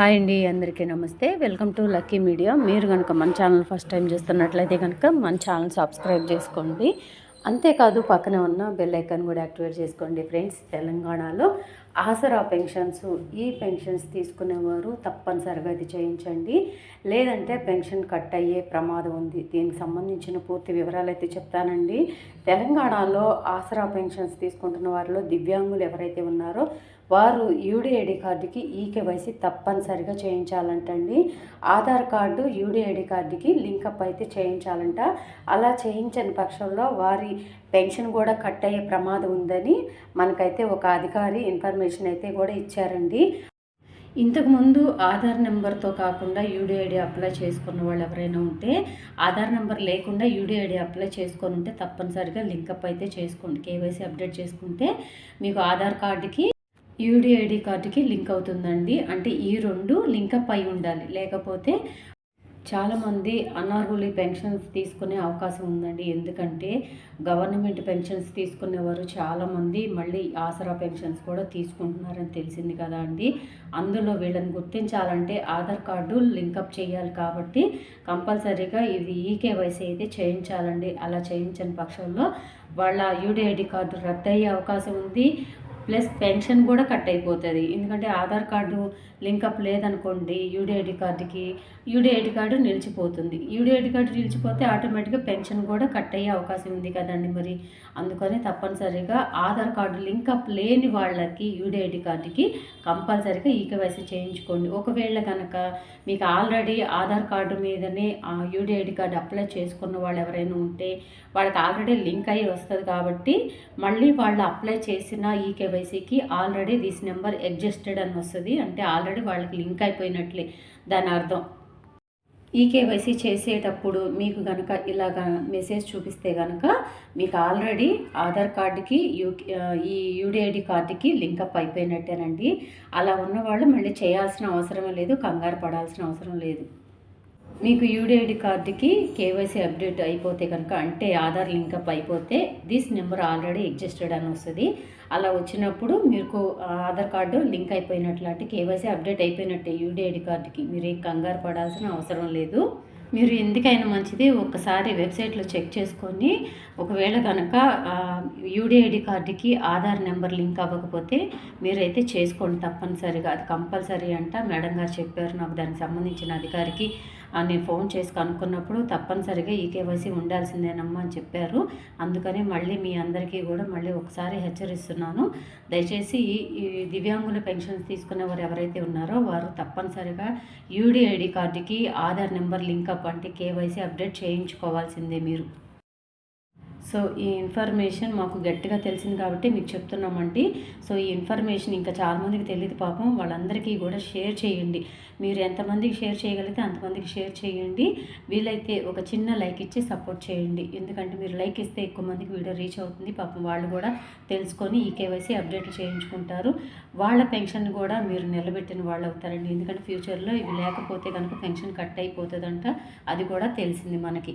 Hi అండి అందరికీ నమస్తే. Welcome to Lucky Media. మీరు కనుక మన ఛానల్ ఫస్ట్ టైం చూస్తున్నట్లయితే కనుక మన ఛానల్ సబ్స్క్రైబ్ చేసుకోండి. అంతేకాదు పక్కనే ఉన్న బెల్ ఐకాన్ కూడా యాక్టివేట్ చేసుకోండి ఫ్రెండ్స్ తెలంగాణలో ఆసరా పెన్షన్స్ ఈ పెన్షన్స్ తీసుకునేవారు తప్పనిసరిగా ఇది చేయించండి. లేదంటే పెన్షన్ కట్ అయ్యే ప్రమాదం ఉంది. దీనికి సంబంధించిన పూర్తి వివరాలు అయితే చెప్తానండి. తెలంగాణలో ఆసరా పెన్షన్స్ తీసుకుంటున్న వారిలో దివ్యాంగులు ఎవరైతే ఉన్నారో వారు యూడిఐడి కార్డుకి ఈ కేవైసీ తప్పనిసరిగా చేయించాలంటండి. ఆధార్ కార్డు యూడిఐడి కార్డుకి లింకప్ అయితే చేయించాలంట. అలా చేయించని పక్షంలో వారి పెన్షన్ కూడా కట్ అయ్యే ప్రమాదం ఉందని మనకైతే ఒక అధికారి ఇన్ఫర్మేషన్ అయితే కూడా ఇచ్చారండి. ఇంతకుముందు ఆధార్ నెంబర్తో కాకుండా యూడిఐడి అప్లై చేసుకున్న వాళ్ళు ఎవరైనా ఉంటే ఆధార్ నెంబర్ లేకుండా యూడిఐడి అప్లై చేసుకొని ఉంటే తప్పనిసరిగా లింకప్ అయితే చేసుకోండి కేవైసీ అప్డేట్ చేసుకుంటే మీకు ఆధార్ కార్డుకి యూడిఐడి కార్డుకి లింక్ అవుతుందండి. అంటే ఈ రెండు లింకప్ అయి ఉండాలి. లేకపోతే చాలామంది అనార్హులి పెన్షన్స్ తీసుకునే అవకాశం ఉందండి. ఎందుకంటే గవర్నమెంట్ పెన్షన్స్ తీసుకునేవారు చాలామంది మళ్ళీ ఆసరా పెన్షన్స్ కూడా తీసుకుంటున్నారని తెలిసింది కదా అండి. అందులో వీళ్ళని గుర్తించాలంటే ఆధార్ కార్డు లింకప్ చేయాలి కాబట్టి కంపల్సరీగా ఇది ఈకేవైసీ అయితే చేయించాలండి. అలా చేయించని పక్షంలో వాళ్ళ యూడిఐడి కార్డు రద్దయ్యే అవకాశం ఉంది. ప్లస్ పెన్షన్ కూడా కట్ అయిపోతుంది. ఎందుకంటే ఆధార్ కార్డు లింకప్ లేదనుకోండి యూడిఐడి కార్డుకి యూడిఐడి కార్డు నిలిచిపోతుంది. యూడిఐడి కార్డు నిలిచిపోతే ఆటోమేటిక్గా పెన్షన్ కూడా కట్ అయ్యే అవకాశం ఉంది కదండి మరి. అందుకని తప్పనిసరిగా ఆధార్ కార్డు లింకప్ లేని వాళ్ళకి యూడిఐడి కార్డుకి కంపల్సరీగా ఈకేవైసీ చేయించుకోండి. ఒకవేళ కనుక మీకు ఆల్రెడీ ఆధార్ కార్డు మీదనే యూడిఐడి కార్డు అప్లై చేసుకున్న వాళ్ళు ఎవరైనా ఉంటే వాళ్ళకి ఆల్రెడీ లింక్ అయ్యి వస్తుంది కాబట్టి మళ్ళీ వాళ్ళు అప్లై చేసిన ఈకే కేవైసీకి ఆల్రెడీ దిస్ నెంబర్ అడ్జస్టెడ్ అని వస్తుంది. అంటే ఆల్రెడీ వాళ్ళకి లింక్ అయిపోయినట్లే దాని అర్థం. ఈ కేవైసీ చేసేటప్పుడు మీకు కనుక ఇలాగ మెసేజ్ చూపిస్తే కనుక మీకు ఆల్రెడీ ఆధార్ కార్డుకి యూ ఈ యూడిఐడి కార్డుకి లింకప్ అయిపోయినట్టేనండి. అలా ఉన్నవాళ్ళు మళ్ళీ చేయాల్సిన అవసరం లేదు కంగారు పడాల్సిన అవసరం లేదు. మీకు యూడిఐడి కార్డుకి కేవైసీ అప్డేట్ అయిపోతే కనుక అంటే Aadhaar link up this number already existed అని వస్తుంది. అలా వచ్చినప్పుడు మీకు ఆధార్ కార్డు లింక్ అయిపోయినట్లాంటి కేవైసీ అప్డేట్ అయిపోయినట్టే యూడిఐడి కార్డుకి. మీరు కంగారు పడాల్సిన అవసరం లేదు. మీరు ఎందుకైనా మంచిది ఒకసారి వెబ్సైట్లో చెక్ చేసుకొని ఒకవేళ కనుక యూడిఐడి కార్డుకి ఆధార్ నెంబర్ లింక్ అవ్వకపోతే మీరైతే చేసుకోండి తప్పనిసరిగా. అది కంపల్సరీ అంట. మేడం గారు చెప్పారు నాకు దానికి సంబంధించిన అధికారికి నేను ఫోన్ చేసి కనుక్కున్నప్పుడు తప్పనిసరిగా ఈ కేవైసీ ఉండాల్సిందేనమ్మా అని చెప్పారు. అందుకని మళ్ళీ మీ అందరికీ కూడా మళ్ళీ ఒకసారి హెచ్చరిస్తున్నాను. దయచేసి ఈ దివ్యాంగుల పెన్షన్స్ తీసుకునేవారు ఎవరైతే ఉన్నారో వారు తప్పనిసరిగా యూడిఐడి కార్డుకి ఆధార్ నెంబర్ లింకప్ అంటే కేవైసీ అప్డేట్ చేయించుకోవాల్సిందే మీరు. సో ఈ ఇన్ఫర్మేషన్ మాకు గట్టిగా తెలిసింది కాబట్టి మీకు చెప్తున్నామండి. సో ఈ ఇన్ఫర్మేషన్ ఇంకా చాలామందికి తెలియదు పాపం వాళ్ళందరికీ కూడా షేర్ చేయండి. మీరు ఎంతమందికి షేర్ చేయగలిగితే అంతమందికి షేర్ చేయండి. వీలైతే ఒక చిన్న లైక్ ఇచ్చి సపోర్ట్ చేయండి. ఎందుకంటే మీరు లైక్ ఇస్తే ఎక్కువ మందికి వీడియో రీచ్ అవుతుంది. పాపం వాళ్ళు కూడా తెలుసుకొని ఈ కేవైసీ అప్డేట్ చేయించుకుంటారు. వాళ్ళ పెన్షన్ కూడా మీరు నిలబెట్టిన వాళ్ళు అవుతారండి. ఎందుకంటే ఫ్యూచర్లో ఇవి లేకపోతే కనుక పెన్షన్ కట్ అయిపోతుందంట. అది కూడా తెలిసింది మనకి.